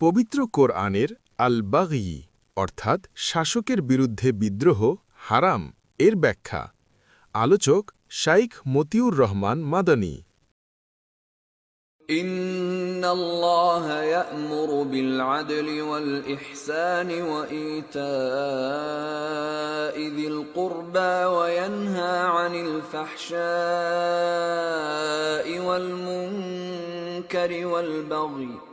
পবিত্র কোরআনের আল বাগি অর্থাৎ শাসকের বিরুদ্ধে বিদ্রোহ হারাম এর ব্যাখ্যা আলোচক শাইখ মতিউর রহমান মাদানী إن الله يأمر بالعدل والإحسان وإيتاء ذي القربى وينهى عن الفحشاء والمنكر والبغي يعظكم لعلكم تذكرون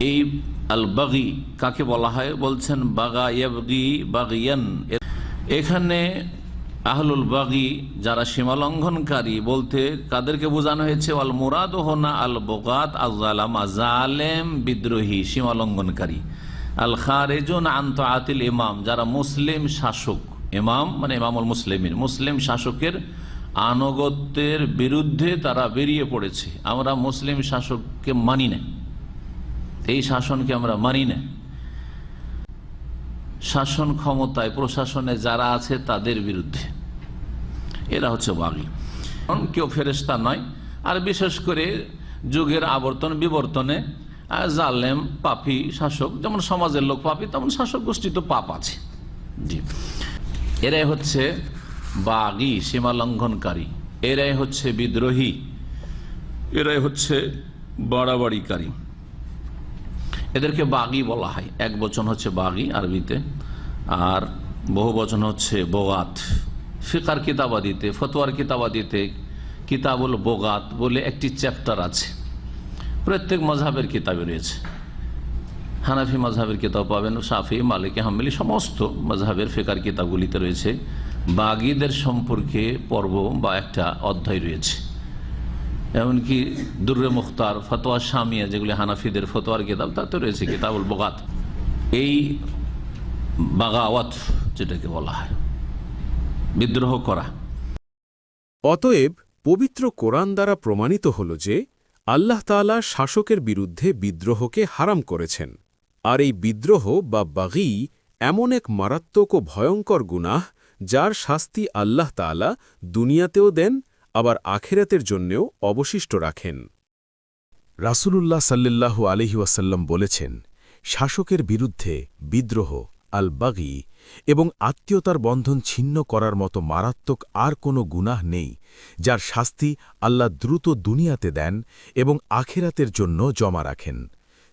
এই আল বাগি কাকে বলা হয়? বলছেন, বাগা বাগিয়ান। এখানে আহলুল বাগি যারা সীমালঙ্ঘনকারী বলতে কাদেরকে বোঝানো হয়েছে? আল মুরাদ হোনা আল বোগাত আজালাম আজালেম বিদ্রোহী সীমালঙ্ঘনকারী। আল খারেজুন আন্ত আতিল ইমাম, যারা মুসলিম শাসক। ইমাম মানে ইমামুল মুসলিমিন। মুসলিম শাসকের আনুগত্যের বিরুদ্ধে তারা বেরিয়ে পড়েছে। আমরা মুসলিম শাসককে মানি না। এই শাসনকে আমরা মানি না। শাসন ক্ষমতায়, প্রশাসনে যারা আছে তাদের বিরুদ্ধে। এরা হচ্ছে বাগি। কেউ ফেরেস্তা নয়। আর বিশেষ করে যুগের আবর্তন বিবর্তনে জালেম, পাপি, শাসক, যেমন সমাজের লোক পাপি, তেমন শাসক গোষ্ঠী তো পাপ আছে। জি। এরাই হচ্ছে বাগি, সীমা লঙ্ঘনকারী। এরাই হচ্ছে বিদ্রোহী। এরাই হচ্ছে বাড়াবাড়িকারী। এদেরকে বাগি বলা হয়। এক বচন হচ্ছে বাগি আরবিতে, আর বহু বচন হচ্ছে বোগাত। ফিকার কিতাবাদিতে, ফতোয়ার কিতাবাদিতে কিতাবুল বোগাত বলে একটি চ্যাপ্টার আছে। প্রত্যেক মজাবের কিতাবে রয়েছে। হানাফি মজাহের কিতাব পাবেন সাফি মালিক হাম্মিলি সমস্ত মজাহের ফেকার কিতাবগুলিতে রয়েছে। বাগিদের সম্পর্কে পর্ব বা একটা অধ্যায় রয়েছে। এমনকি দুর্রে মুখতার, ফতোয়া শামিয়া, যেগুলি হানাফিদের ফতোয়ার কিতাব, তাতে রয়েছে কিতাবুল বগাত। এই বাগাওয়াত যেটাকে বলা হয়, বিদ্রোহ করা। অতএব পবিত্র কোরআন দ্বারা প্রমাণিত হল যে আল্লাহ তাআলা শাসকের বিরুদ্ধে বিদ্রোহকে হারাম করেছেন। আর এই বিদ্রোহ বা বাগি এমন এক মারাত্মক ও ভয়ঙ্কর গুনাহ যার শাস্তি আল্লাহ তাআলা দুনিয়াতেও দেন, আবার আখেরাতের জন্যেও অবশিষ্ট রাখেন। রাসূলুল্লাহ সাল্লাল্লাহু আলহি ওয়াসাল্লাম বলেছেন, শাসকের বিরুদ্ধে বিদ্রোহ আল বাগি এবং আত্মীয়তার বন্ধন ছিন্ন করার মতো মারাত্মক আর কোনো গুনাহ নেই, যার শাস্তি আল্লাহ দ্রুত দুনিয়াতে দেন এবং আখেরাতের জন্য জমা রাখেন।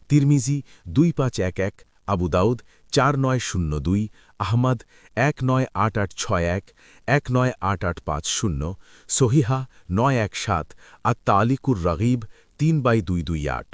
তিরমিজি দুই পাঁচ এক এক, আবু দাউদ চার নয় শূন্য দুই, আহমদ এক নয় আট আট ছয় এক এক নয় আট আট পাঁচ শূন্য, সহিহা নয় এক সাত আর তালিকুর রগিব তিন বাই দুই দুই আট।